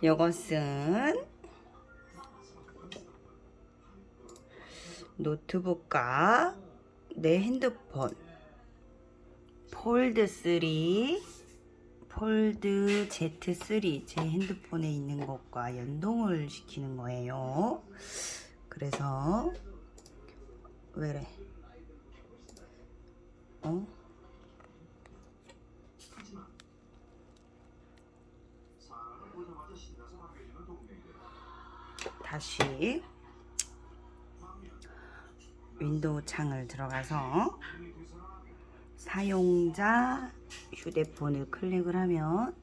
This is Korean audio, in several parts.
이것은 노트북과 내 핸드폰 폴드 3 폴드 Z3 제 핸드폰에 있는 것과 연동을 시키는 거예요. 그래서 왜래? 어? 다시 윈도우 창을 들어가서 사용자 휴대폰을 클릭을 하면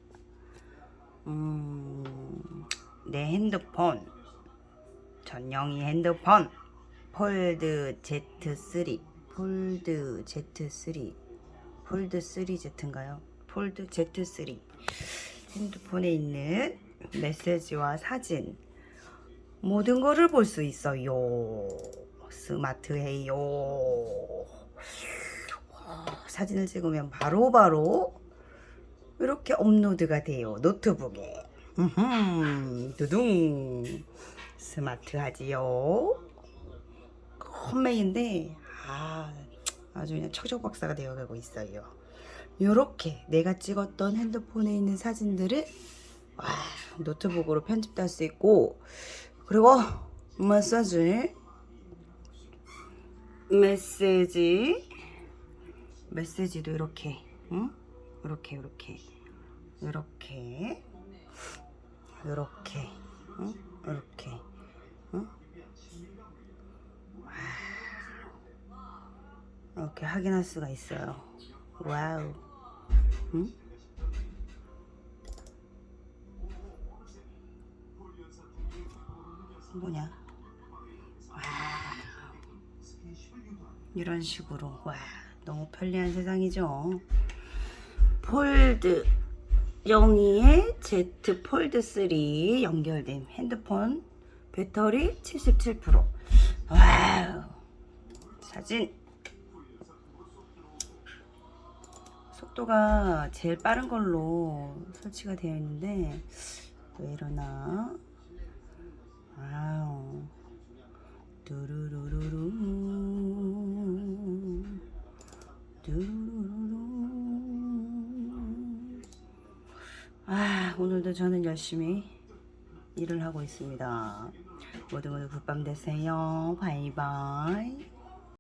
음, 내 핸드폰 전영이 핸드폰 폴드 Z3 폴드 Z3 폴드 3Z인가요? 폴드 Z3 핸드폰에 있는 메시지와 사진 모든 거를 볼 수 있어요. 스마트해요. 사진을 찍으면 바로바로 이렇게 업로드가 돼요. 노트북에. 두둥. 스마트하지요. 컴맹인데 아, 아주 그냥 척척박사가 되어가고 있어요. 이렇게 내가 찍었던 핸드폰에 있는 사진들을 와, 노트북으로 편집도 할 수 있고 그리고 메시지 메시지 메시지도 이렇게 응? 이렇게 이렇게 이렇게 이렇게 응? 이렇게 응? 와, 이렇게 확인할 수가 있어요. 와우. 응? 뭐냐? 와. 이런 식으로 와 너무 편리한 세상이죠. 폴드 영이의 Z 폴드 3 연결된 핸드폰 배터리 77% 와우 사진 속도가 제일 빠른 걸로 설치가 되어 있는데 왜 이러나 와우. 두루루루루 두루루루 아 오늘도 저는 열심히 일을 하고 있습니다 모두 모두 굿밤 되세요 바이바이